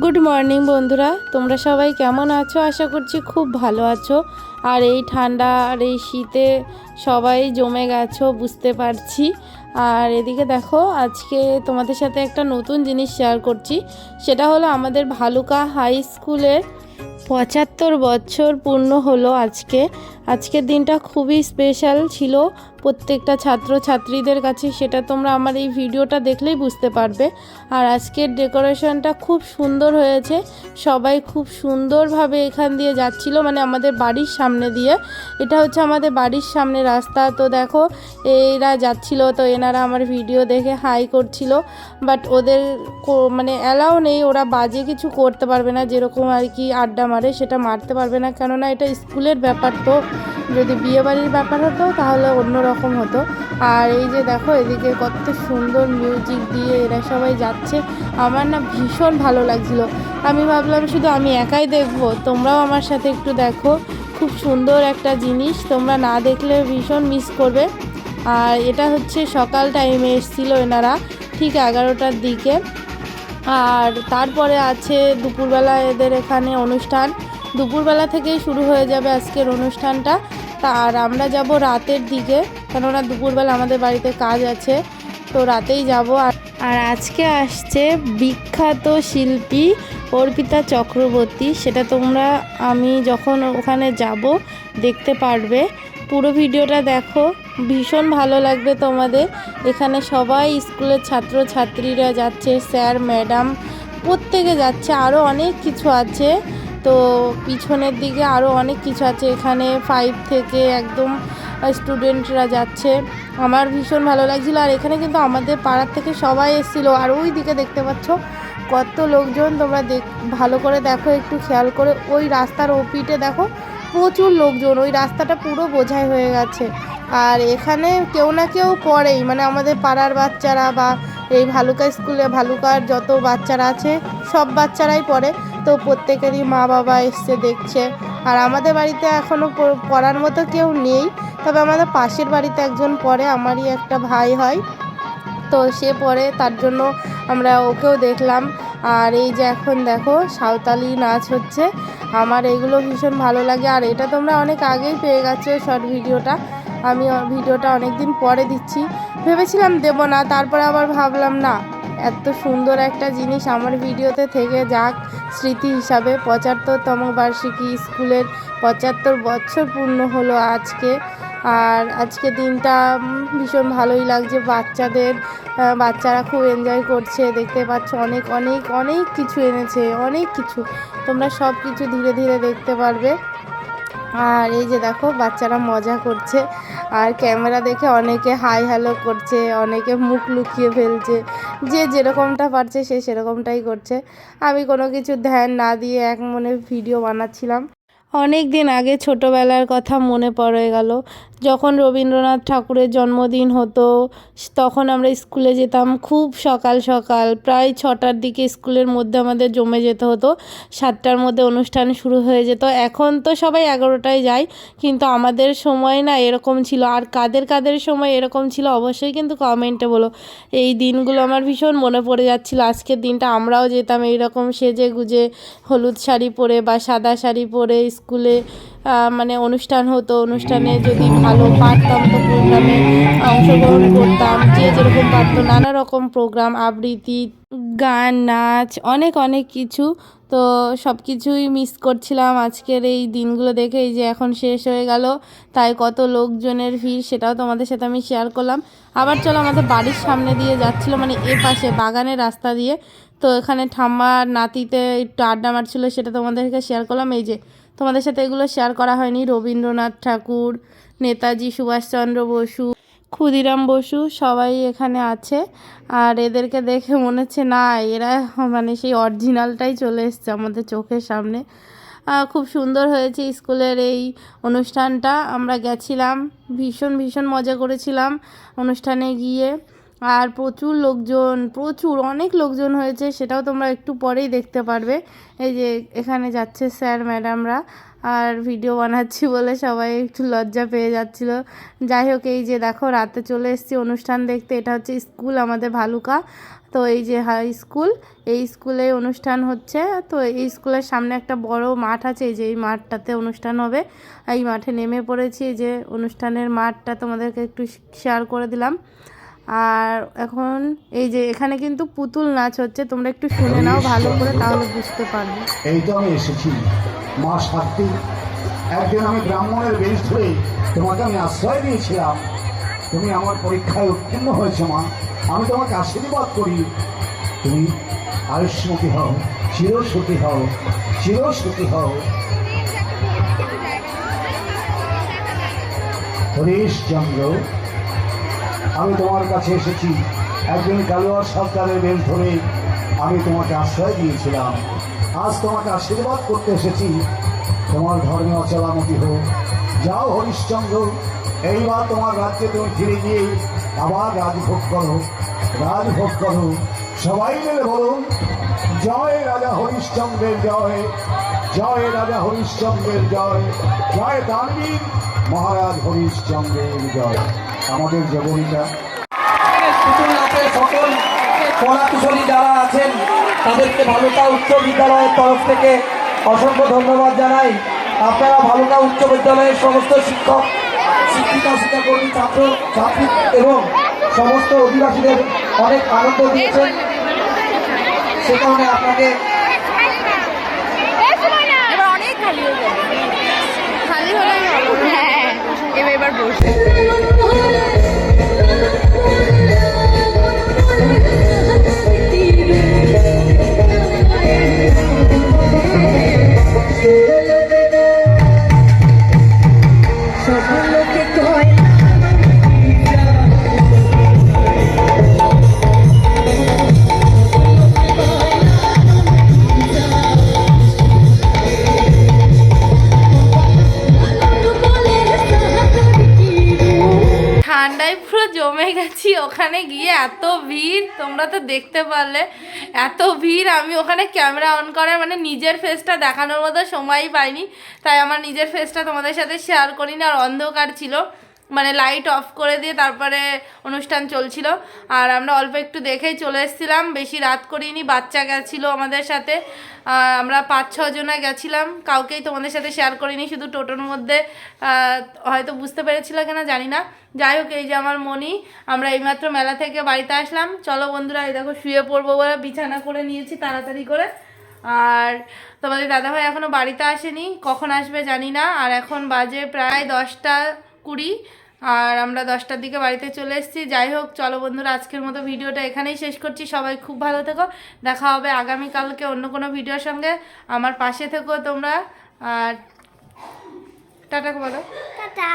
Good morning বন্ধুরা। তোমরা সবাই কেমন আছো? আশা করছি খুব ভালো আছো। আর এই ঠান্ডা আর এই শীতে সবাই জমে গেছো, বুঝতে পারছি। আর এদিকে দেখো, আজকে তোমাদের সাথে একটা নতুন জিনিস শেয়ার করছি। সেটা হলো আমাদের ভালুকা হাই স্কুলের পঁচাত্তর বছর পূর্ণ হলো আজকে। আজকের দিনটা খুবই স্পেশাল ছিল। প্রত্যেকটা ছাত্র ছাত্রীদের কাছে সেটা তোমরা আমার এই ভিডিওটা দেখলেই বুঝতে পারবে। আর আজকের ডেকোরেশনটা খুব সুন্দর হয়েছে। সবাই খুব সুন্দরভাবে এখান দিয়ে যাচ্ছিল মানে আমাদের বাড়ির সামনে দিয়ে। এটা হচ্ছে আমাদের বাড়ির সামনে রাস্তা। তো দেখো, এরা যাচ্ছিল, তো এনারা আমার ভিডিও দেখে হাই করছিল। বাট ওদের মানে অ্যালাউ নেই, ওরা বাজে কিছু করতে পারবে না। যেরকম আর কি আড্ডা মারে, সেটা মারতে পারবে না। কেননা এটা স্কুলের ব্যাপার তো। যদি বিয়েবাড়ির ব্যাপার হতো, তাহলে অন্য রকম হতো। আর এই যে দেখো, এদিকে কত সুন্দর মিউজিক দিয়ে এরা সবাই যাচ্ছে। আমার না ভীষণ ভালো লাগছিল। আমি ভাবলাম, শুধু আমি একাই দেখব? তোমরাও আমার সাথে একটু দেখো। খুব সুন্দর একটা জিনিস। তোমরা না দেখলে ভীষণ মিস করবে। আর এটা হচ্ছে সকাল টাইমে এসেছিল এনারা, ঠিক এগারোটার দিকে। আর তারপরে আছে দুপুরবেলা এদের এখানে অনুষ্ঠান। দুপুরবেলা থেকেই শুরু হয়ে যাবে আজকের অনুষ্ঠানটা। তা আর আমরা যাব রাতের দিকে, কেননা দুপুরবেলা আমাদের বাড়িতে কাজ আছে, তো রাতেই যাব। আর আজকে আসছে বিখ্যাত শিল্পী অর্পিতা চক্রবর্তী, সেটা তোমরা, আমি যখন ওখানে যাব, দেখতে পারবে। পুরো ভিডিওটা দেখো, ভীষণ ভালো লাগবে তোমাদের। এখানে সবাই স্কুলের ছাত্র ছাত্রীরা যাচ্ছে, স্যার, ম্যাডাম, প্রত্যেকে যাচ্ছে আরও অনেক কিছু আছে। তো পিছনের দিকে আরও অনেক কিছু আছে। এখানে ফাইভ থেকে একদম স্টুডেন্টরা যাচ্ছে। আমার ভীষণ ভালো লাগছিল। আর এখানে কিন্তু আমাদের পাড়ার থেকে সবাই এসেছিল। আর ওই দিকে দেখতে পাচ্ছ, কত লোকজন তোমরা দেখ, ভালো করে দেখো, একটু খেয়াল করে। ওই রাস্তার ওপিটে দেখো, প্রচুর লোকজন। ওই রাস্তাটা পুরো বোঝাই হয়ে গেছে। আর এখানে কেউ না কেউ পড়েই। মানে আমাদের পাড়ার বাচ্চারা বা এই ভালুকা স্কুলে ভালুকার যত বাচ্চারা আছে, সব বাচ্চারাই পড়ে। তো প্রত্যেকেরই মা বাবা এসছে, দেখছে। আর আমাদের বাড়িতে এখনও পড়ার মতো কেউ নেই। তবে আমাদের পাশের বাড়িতে একজন পড়ে, আমারই একটা ভাই হয়। তো সে পড়ে, তার জন্য আমরা ওকেও দেখলাম। আর এই যে এখন দেখো, সাঁওতালি নাচ হচ্ছে। আমার এগুলো ভীষণ ভালো লাগে। আর এটা তোমরা অনেক আগেই পেয়ে গেছো শর্ট ভিডিওটা আমি ভিডিওটা অনেক দিন পরে দিচ্ছি। ভেবেছিলাম দেব না, তারপরে আবার ভাবলাম না। এত সুন্দর একটা জিনিস আমার ভিডিওতে থেকে যাক, স্মৃতি হিসাবে পঁচাত্তরতম বার্ষিকী স্কুলের পঁচাত্তর বছর পূর্ণ হলো আজকে। আর আজকে দিনটা ভীষণ ভালোই লাগছে, বাচ্চাদের বাচ্চারা খুব এনজয় করছে, দেখতে পাচ্ছ অনেক অনেক অনেক কিছু এনেছে, অনেক কিছু। তোমরা সব কিছু ধীরে ধীরে দেখতে পারবে। আর এই যে দেখো, বাচ্চারা মজা করছে। আর ক্যামেরা দেখে অনেকে হাই হ্যালো করছে, অনেকে মুখ লুকিয়ে ফেলছে। যে যেরকমটা পারছে সে সেরকমটাই করছে। আমি কোনো কিছু ধ্যান না দিয়ে এক মনে ভিডিও বানাচ্ছিলাম। অনেক দিন আগে ছোটোবেলার কথা মনে পড়ে গেল। যখন রবীন্দ্রনাথ ঠাকুরের জন্মদিন হতো, তখন আমরা স্কুলে যেতাম, খুব সকাল সকাল, প্রায় ছটার দিকে স্কুলের মধ্যে আমাদের জমে যেতে হতো। সাতটার মধ্যে অনুষ্ঠান শুরু হয়ে যেত। এখন তো সবাই এগারোটায় যায়, কিন্তু আমাদের সময় না এরকম ছিল। আর কাদের কাদের সময় এরকম ছিল অবশ্যই কিন্তু কমেন্টে বলো। এই দিনগুলো আমার ভীষণ মনে পড়ে যাচ্ছিল। আজকের দিনটা আমরাও যেতাম এইরকম সেজে গুজে হলুদ শাড়ি পরে বা সাদা শাড়ি পরে স্কুলে মানে অনুষ্ঠান হতো। অনুষ্ঠানে যদি ভালো পারতাম তো প্রোগ্রামে অংশগ্রহণ করতাম, যে যেরকম পারতো, নানা রকম প্রোগ্রাম, আবৃত্তি, গান, নাচ, অনেক অনেক কিছু। তো সব কিছুই মিস করছিলাম। আজকের এই দিনগুলো দেখে এই যে এখন শেষ হয়ে গেল, তাই কত লোকজনের ভিড় সেটাও তোমাদের সাথে আমি শেয়ার করলাম। আবার চলো আমাদের বাড়ির সামনে দিয়ে যাচ্ছিল মানে এ পাশে, বাগানের রাস্তা দিয়ে। তো এখানে ঠাম্মার নাতিতে একটু আড্ডা মারছিল, সেটা তোমাদেরকে শেয়ার করলাম। এই যে তোমাদের সাথে এগুলো শেয়ার করা হয়নি। রবীন্দ্রনাথ ঠাকুর, নেতাজি সুভাষচন্দ্র বসু, ক্ষুদিরাম বসু সবাই এখানে আছে। আর এদেরকে দেখে মনে হচ্ছে, না, এরা মানে সেই অরিজিনালটাই চলে এসছে আমাদের চোখের সামনে। খুব সুন্দর হয়েছে স্কুলের এই অনুষ্ঠানটা। আমরা গেছিলাম, ভীষণ ভীষণ মজা করেছিলাম অনুষ্ঠানে গিয়ে। আর প্রচুর লোকজন, প্রচুর, অনেক লোকজন হয়েছে, সেটাও তোমরা একটু পরেই দেখতে পারবে। এই যে এখানে যাচ্ছে স্যার, ম্যাডামরা, আর ভিডিও বানাচ্ছি বলে সবাই একটু লজ্জা পেয়ে যাচ্ছিল। যাই হোক, এই যে দেখো, রাতে চলে এসেছি অনুষ্ঠান দেখতে, এটা হচ্ছে স্কুল আমাদের ভালুকা। তো এই যে হাই স্কুল, এই স্কুলে অনুষ্ঠান হচ্ছে। তো এই স্কুলের সামনে একটা বড় মাঠ আছে, এই যে এই মাঠটাতে অনুষ্ঠান হবে। এই মাঠে নেমে পড়েছি যে অনুষ্ঠানের মাঠটা তোমাদেরকে একটু শেয়ার করে দিলাম। আর এখন এই যে এখানে কিন্তু পুতুল নাচ হচ্ছে, তোমরা একটু শুনে নাও, ভালো করে তাহলে বুঝতে পারবে। এই তো আমি এসেছি। মা সাত্তী একদিন আমি ব্রাহ্মণের বেশ ধরে তোমাকে আমি আশ্রয় দিয়েছিলাম। তুমি আমার পরীক্ষায় উত্তীর্ণ হয়েছে, মা। আমি তোমাকে আশীর্বাদ করি। তুমি আয়ুষ্মতি হও, চিরসুখী হও চিরসুখী হও। হরিশচন্দ্র আমি তোমার কাছে এসেছি। একদিন কালোয়ার সরকারের বেশ ধরে আমি তোমাকে আশ্রয় দিয়েছিলাম। আজ তোমাকে আশীর্বাদ করতে এসেছি। তোমার ধর্মে অচলামতি হোক যাও হরিশ্চন্দ্র, এইবার তোমার রাজ্যে তুমি ফিরে গিয়ে আবার রাজভোগ করো। রাজভোগ করো। সবাই মিলে বলুন, জয় রাজা হরিশ্চন্দ্রের জয়। জয় রাজা হরিশ্চন্দ্রের জয়। জয় দানবীর মহারাজ হরিশ্চন্দ্রের জয়। আমাদের নাচের সকল কলা কুশলী যারা আছেন, তাদেরকে ভালুকা উচ্চ বিদ্যালয়ের তরফ থেকে অসংখ্য ধন্যবাদ জানাই। আপনারা ভালুকা উচ্চ বিদ্যালয়ের সমস্ত শিক্ষক, শিক্ষিকা, শিক্ষাকর্মী, ছাত্র, ছাত্রী এবং সমস্ত অধিবাসীদের অনেক আনন্দ দিয়েছেন সে কারণে আপনাকে খালি হয়ে যাবে। খালি হলে হ্যাঁ এবার এবার বসে। ঠান্ডায় পুরো জমে গেছি, ওখানে গিয়ে এত ভিড়, তোমরা তো দেখতে পারলে, এত ভিড়, আমি ওখানে ক্যামেরা অন করে মানে নিজের ফেসটা দেখানোর মতো সময়ই পাইনি, তাই আমার নিজের ফেসটা তোমাদের সাথে শেয়ার করিনি, আর অন্ধকার ছিল। মানে লাইট অফ করে দিয়ে তারপরে অনুষ্ঠান চলছিল। আর আমরা অল্প একটু দেখেই চলে এসেছিলাম, বেশি রাত করিনি, বাচ্চা গেছিল আমাদের সাথে। আমরা পাঁচ, ছ জনা গেছিলাম, কাউকেই তোমাদের সাথে শেয়ার করিনি, শুধু টোটোর মধ্যে হয়তো বুঝতে পেরেছিল কিনা জানি না। যাই হোক, এই যে আমার মনি আমরা এইমাত্র মেলা থেকে বাড়িতে আসলাম। চলো বন্ধুরা, এই দেখো শুয়ে পড়ব বলে বিছানা করে নিয়েছি তাড়াতাড়ি করে। আর তোমাদের দাদাভাই এখনও বাড়িতে আসেনি, কখন আসবে জানি না। আর এখন বাজে প্রায় দশটা কুড়ি। আর আমরা দশটার দিকে বাড়িতে চলে এসেছি। যাই হোক, চলো বন্ধুরা, আজকের মতো ভিডিওটা এখানেই শেষ করছি। সবাই খুব ভালো থেকো। দেখা হবে আগামীকালকে অন্য কোনো ভিডিওর সঙ্গে। আমার পাশে থেকো তোমরা। আর টাটা বলো। টাটা।